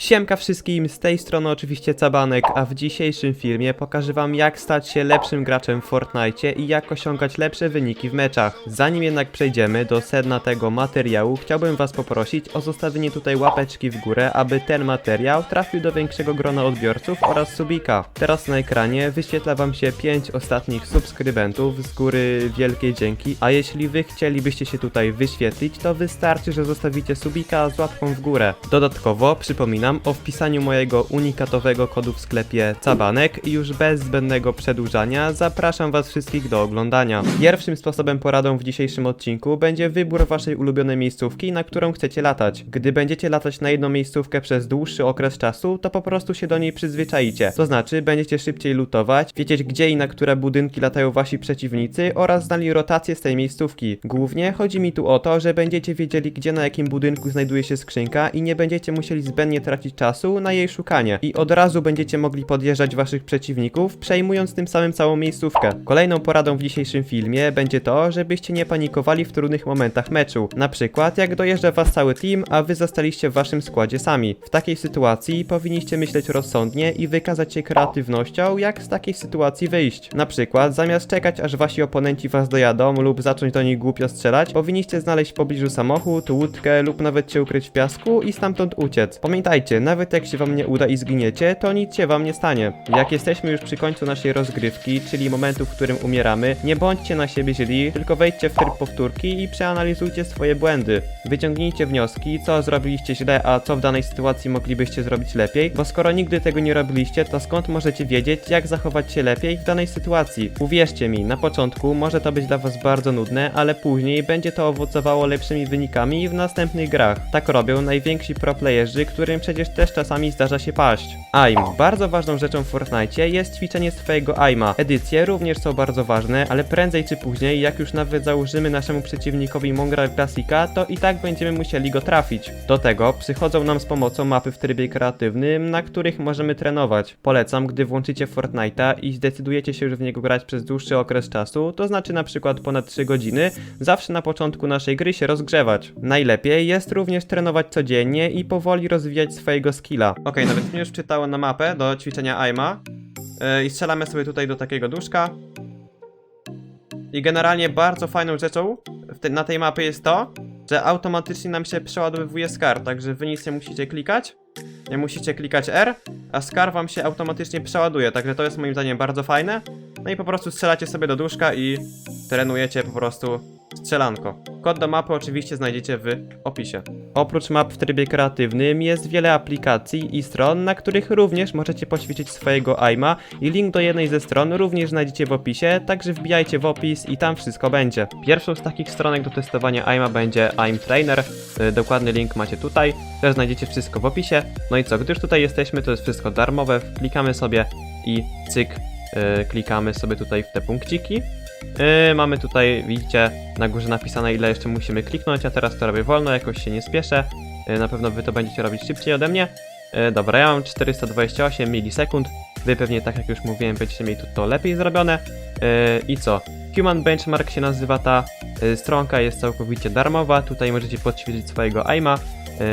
Siemka wszystkim, z tej strony oczywiście Cabanek, a w dzisiejszym filmie pokażę wam jak stać się lepszym graczem w Fortnite i jak osiągać lepsze wyniki w meczach. Zanim jednak przejdziemy do sedna tego materiału, chciałbym was poprosić o zostawienie tutaj łapeczki w górę, aby ten materiał trafił do większego grona odbiorców oraz subika. Teraz na ekranie wyświetla wam się 5 ostatnich subskrybentów, z góry wielkie dzięki, a jeśli wy chcielibyście się tutaj wyświetlić, to wystarczy, że zostawicie subika z łapką w górę. Dodatkowo przypominam o wpisaniu mojego unikatowego kodu w sklepie Cabanek i już bez zbędnego przedłużania zapraszam was wszystkich do oglądania. Pierwszym sposobem poradą w dzisiejszym odcinku będzie wybór waszej ulubionej miejscówki, na którą chcecie latać. Gdy będziecie latać na jedną miejscówkę przez dłuższy okres czasu, to po prostu się do niej przyzwyczaicie. To znaczy, będziecie szybciej lutować, wiedzieć gdzie i na które budynki latają wasi przeciwnicy oraz znali rotację z tej miejscówki. Głównie chodzi mi tu o to, że będziecie wiedzieli gdzie na jakim budynku znajduje się skrzynka i nie będziecie musieli zbędnie tracić czasu na jej szukanie. I od razu będziecie mogli podjeżdżać waszych przeciwników, przejmując tym samym całą miejscówkę. Kolejną poradą w dzisiejszym filmie będzie to, żebyście nie panikowali w trudnych momentach meczu. Na przykład jak dojeżdża was cały team, a wy zostaliście w waszym składzie sami. W takiej sytuacji powinniście myśleć rozsądnie i wykazać się kreatywnością, jak z takiej sytuacji wyjść. Na przykład zamiast czekać aż wasi oponenci was dojadą lub zacząć do nich głupio strzelać, powinniście znaleźć w pobliżu samochód, łódkę lub nawet się ukryć w piasku i stamtąd uciec. Pamiętajcie, nawet jak się wam nie uda i zginiecie, to nic się wam nie stanie. Jak jesteśmy już przy końcu naszej rozgrywki, czyli momentu, w którym umieramy, nie bądźcie na siebie źli, tylko wejdźcie w tryb powtórki i przeanalizujcie swoje błędy. Wyciągnijcie wnioski, co zrobiliście źle, a co w danej sytuacji moglibyście zrobić lepiej, bo skoro nigdy tego nie robiliście, to skąd możecie wiedzieć, jak zachować się lepiej w danej sytuacji? Uwierzcie mi, na początku może to być dla was bardzo nudne, ale później będzie to owocowało lepszymi wynikami w następnych grach. Tak robią najwięksi proplayerzy, którym przecież też czasami zdarza się paść. AIM. Bardzo ważną rzeczą w Fortnite jest ćwiczenie swojego AIMa. Edycje również są bardzo ważne, ale prędzej czy później, jak już nawet założymy naszemu przeciwnikowi Mongra Classica, to i tak będziemy musieli go trafić. Do tego przychodzą nam z pomocą mapy w trybie kreatywnym, na których możemy trenować. Polecam, gdy włączycie Fortnite'a i zdecydujecie się już w niego grać przez dłuższy okres czasu, to znaczy na przykład ponad 3 godziny, zawsze na początku naszej gry się rozgrzewać. Najlepiej jest również trenować codziennie i powoli rozwijać swojego skilla. Okej, nawet mnie już czytało na mapę do ćwiczenia AIMA. Yy, I strzelamy sobie tutaj do takiego duszka. I generalnie bardzo fajną rzeczą te, na tej mapie jest to, że automatycznie nam się przeładowuje SCAR, także wy nic nie musicie klikać. Nie musicie klikać R, a SCAR wam się automatycznie przeładuje, także to jest moim zdaniem bardzo fajne. No i po prostu strzelacie sobie do duszka i trenujecie po prostu strzelanko. Kod do mapy oczywiście znajdziecie w opisie. Oprócz map w trybie kreatywnym jest wiele aplikacji i stron, na których również możecie poćwiczyć swojego aima i link do jednej ze stron również znajdziecie w opisie, także wbijajcie w opis i tam wszystko będzie. Pierwszą z takich stronek do testowania aima będzie Aim Trainer, y, dokładny link macie tutaj, też znajdziecie wszystko w opisie. No i co, gdyż tutaj jesteśmy, to jest wszystko darmowe, klikamy sobie i cyk, klikamy sobie tutaj w te punkciki. Yy, mamy tutaj, widzicie, na górze napisane ile jeszcze musimy kliknąć, a teraz to robię wolno, jakoś się nie spieszę. Yy, na pewno wy to będziecie robić szybciej ode mnie. Dobra, ja mam 428 milisekund. Wy pewnie, tak jak już mówiłem, będziecie mieli to, lepiej zrobione. I co? Human Benchmark się nazywa ta stronka, jest całkowicie darmowa. Tutaj możecie podświetlić swojego aima. Yy,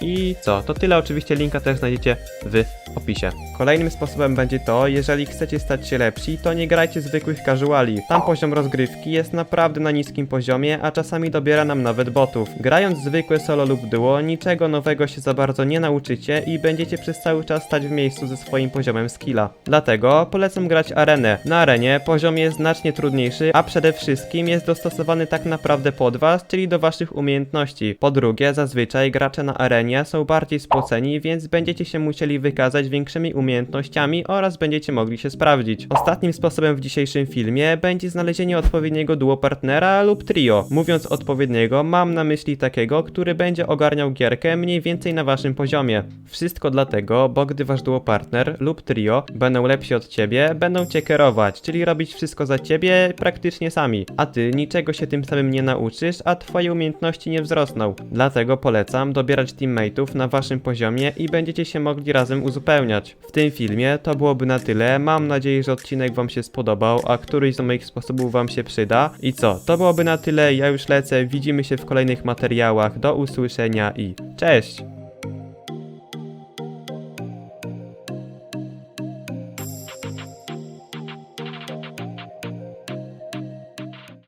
I co? To tyle. Oczywiście linka też znajdziecie w opisie. Kolejnym sposobem będzie to, jeżeli chcecie stać się lepsi, to nie grajcie zwykłych casuali. Tam poziom rozgrywki jest naprawdę na niskim poziomie, a czasami dobiera nam nawet botów. Grając zwykłe solo lub duo, niczego nowego się za bardzo nie nauczycie i będziecie przez cały czas stać w miejscu ze swoim poziomem skilla. Dlatego polecam grać arenę. Na arenie poziom jest znacznie trudniejszy, a przede wszystkim jest dostosowany tak naprawdę pod was, czyli do waszych umiejętności. Po drugie, zazwyczaj gracze na arenie są bardziej spoceni, więc będziecie się musieli wykazać większymi umiejętnościami oraz będziecie mogli się sprawdzić. Ostatnim sposobem w dzisiejszym filmie będzie znalezienie odpowiedniego duo partnera lub trio. Mówiąc odpowiedniego, mam na myśli takiego, który będzie ogarniał gierkę mniej więcej na waszym poziomie. Wszystko dlatego, bo gdy wasz duo partner lub trio będą lepsi od ciebie, będą cię kierować, czyli robić wszystko za ciebie praktycznie sami, a ty niczego się tym samym nie nauczysz, a twoje umiejętności nie wzrosną. Dlatego polecam dobierać teammateów na waszym poziomie i będziecie się mogli razem uzupełniać. W tym filmie to byłoby na tyle. Mam nadzieję, że odcinek Wam się spodobał, a któryś z moich sposobów Wam się przyda. I co? To byłoby na tyle. Ja już lecę. Widzimy się w kolejnych materiałach. Do usłyszenia i cześć!